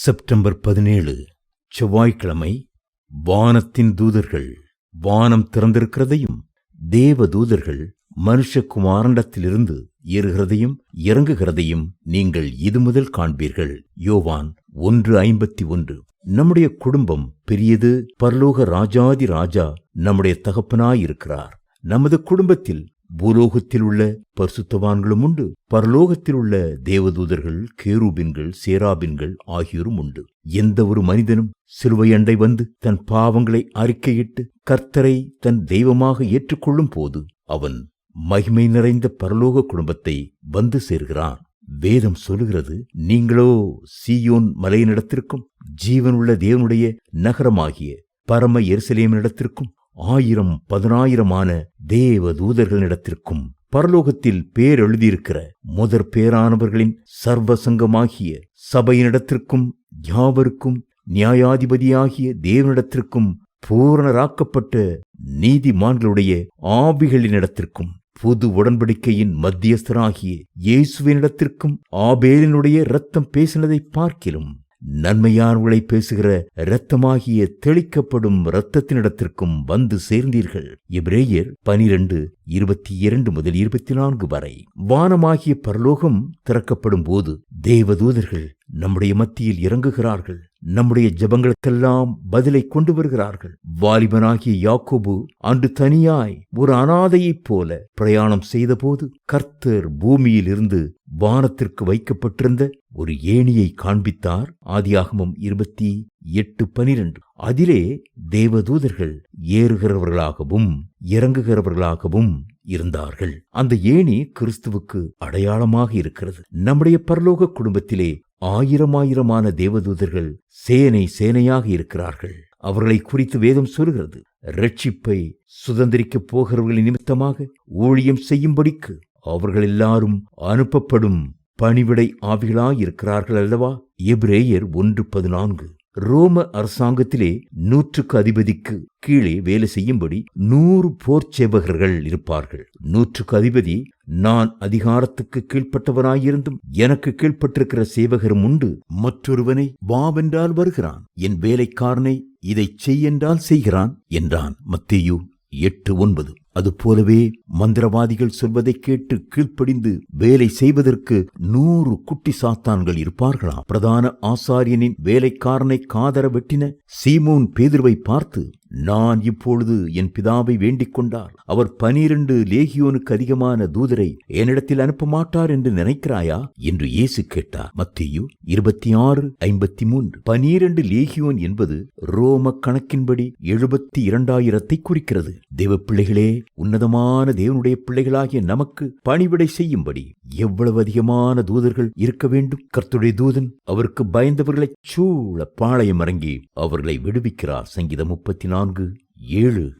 September பதினேழு செவ்வாய்க்கிழமை வானத்தின் தூதர்கள் வானம் திறந்திருக்கிறதையும் தேவ தூதர்கள் மனுஷகுமாரண்டத்திலிருந்து ஏறுகிறதையும் இறங்குகிறதையும் நீங்கள் இது முதல் காண்பீர்கள். யோவான் ஒன்று ஐம்பத்தி ஒன்று. நம்முடைய குடும்பம் பெரியது பரலோக ராஜாதி ராஜா நம்முடைய தகப்பனாயிருக்கிறார். நமது குடும்பத்தில் பூலோகத்தில் உள்ள பரிசுத்தவான்களும் உண்டு. பரலோகத்தில் உள்ள தேவதூதர்கள் கேரூபின்கள் சேராபின்கள் ஆகியோரும் உண்டு. எந்த ஒரு மனிதனும் சிலுவை அண்டை வந்து தன் பாவங்களை அறிக்கையிட்டு கர்த்தரை தன் தெய்வமாக ஏற்றுக்கொள்ளும் போது அவன் மகிமை நிறைந்த பரலோக குடும்பத்தை வந்து சேர்கிறான். வேதம் சொல்லுகிறது நீங்களோ சீயோன் மலையினிடத்திற்கும் ஜீவனுள்ள தேவனுடைய நகரமாகிய பரம எருசலேமினிடத்திற்கும் ஆயிரம் பதினாயிரமான தேவ தூதர்களிடத்திற்கும் பரலோகத்தில் பேர் எழுதியிருக்கிற முதற் பேரானவர்களின் சர்வசங்கமாகிய சபையினிடத்திற்கும் யாவருக்கும் நியாயாதிபதியாகிய தேவனிடத்திற்கும் பூரணராக்கப்பட்ட நீதிமான்களுடைய ஆவிகளினிடத்திற்கும் புது உடன்படிக்கையின் மத்தியஸ்தராகிய இயேசுவினிடத்திற்கும் ஆபேலினுடைய இரத்தம் பேசினதை பார்க்கிலும். நன்மையானவர்களை பேசுகிற இரத்தமாகிய தெளிக்கப்படும் இரத்தத்தினிடத்திற்கும் வந்து சேர்ந்தீர்கள். எபிரேயர் பனிரெண்டு இருபத்தி இரண்டு முதல் இருபத்தி நான்கு வரை. வானமாகிய பரலோகம் திறக்கப்படும் போது தேவதூதர்கள் நம்முடைய மத்தியில் இறங்குகிறார்கள். நம்முடைய ஜபங்களுக்கெல்லாம் பதிலை கொண்டு வருகிறார்கள். வாலிபனாகிய யாக்கோபு அன்று தனியாய் ஒரு அனாதையைப் போல பிரயாணம் செய்தபோது கர்த்தர் பூமியில் இருந்து வானத்திற்கு வைக்கப்பட்டிருந்த ஒரு ஏணியை காண்பித்தார். ஆதியாகமம் இருபத்தி எட்டு பனிரெண்டு. அதிலே தேவதூதர்கள் ஏறுகிறவர்களாகவும் இறங்குகிறவர்களாகவும் இருந்தார்கள். அந்த ஏணி கிறிஸ்துவுக்கு அடையாளமாக இருக்கிறது. நம்முடைய பரலோக குடும்பத்திலே ஆயிரமாயிரமான தேவதூதர்கள் சேனை சேனையாக இருக்கிறார்கள். அவர்களை குறித்து வேதம் சொல்கிறது. ரட்சிப்பை சுதந்திரிக்கப் போகிறவர்களின் நிமித்தமாக ஊழியம் செய்யும்படிக்கு அவர்கள் எல்லாரும் அனுப்பப்படும் பணிவிடை ஆவிகளாயிருக்கிறார்கள் அல்லவா? எப்ரேயர் ஒன்று பதினான்கு. ரோம அரசாங்கத்திலே நூற்றுக்கு அதிபதிக்கு கீழே வேலை செய்யும்படி நூறு போர் சேவகர்கள் இருப்பார்கள். நூற்றுக்கு அதிபதி நான் அதிகாரத்துக்கு கீழ்ப்பட்டவனாயிருந்தும் எனக்கு கீழ்ப்பட்டிருக்கிற சேவகரும் உண்டு. மற்றொருவனை வாவென்றால் வருகிறான். என் வேலைக்காரனை இதைச் செய்யென்றால் செய்கிறான் என்றான். மத்தியு எட்டு ஒன்பது. அதுபோலவே மந்திரவாதிகள் சொல்வதை கேட்டு கீழ்ப்படிந்து வேலை செய்வதற்கு நூறு குட்டி சாத்தான்கள் இருப்பார்களாம். பிரதான ஆசாரியனின் வேலைக்காரனை காதர வெட்டின சீமோன் பேதுருவை பார்த்து நான் இப்பொழுது என் பிதாவை வேண்டிக் கொண்டார் அவர் பனிரண்டு லேகியோனுக்கு அதிகமான தூதரை என்னிடத்தில் அனுப்ப மாட்டார் என்று நினைக்கிறாயா? என்று இயேசு கேட்டார். மத்தியு இருபத்தி ஆறு ஐம்பத்தி மூன்று பனிரண்டு லேகியோன் என்பது ரோம கணக்கின்படி எழுபத்தி இரண்டாயிரத்தை குறிக்கிறது. தேவ பிள்ளைகளே உன்னதமான தேவனுடைய பிள்ளைகளாகிய நமக்கு பணிவிடை செய்யும்படி எவ்வளவு அதிகமான தூதர்கள் இருக்க வேண்டும்? கர்த்துடைய தூதன் அவருக்கு பயந்தவர்களைச் சூழ பாளையம் இறங்கி அவர்களை விடுவிக்கிறார். சங்கீதம் முப்பத்தி நான்கு ஏழு.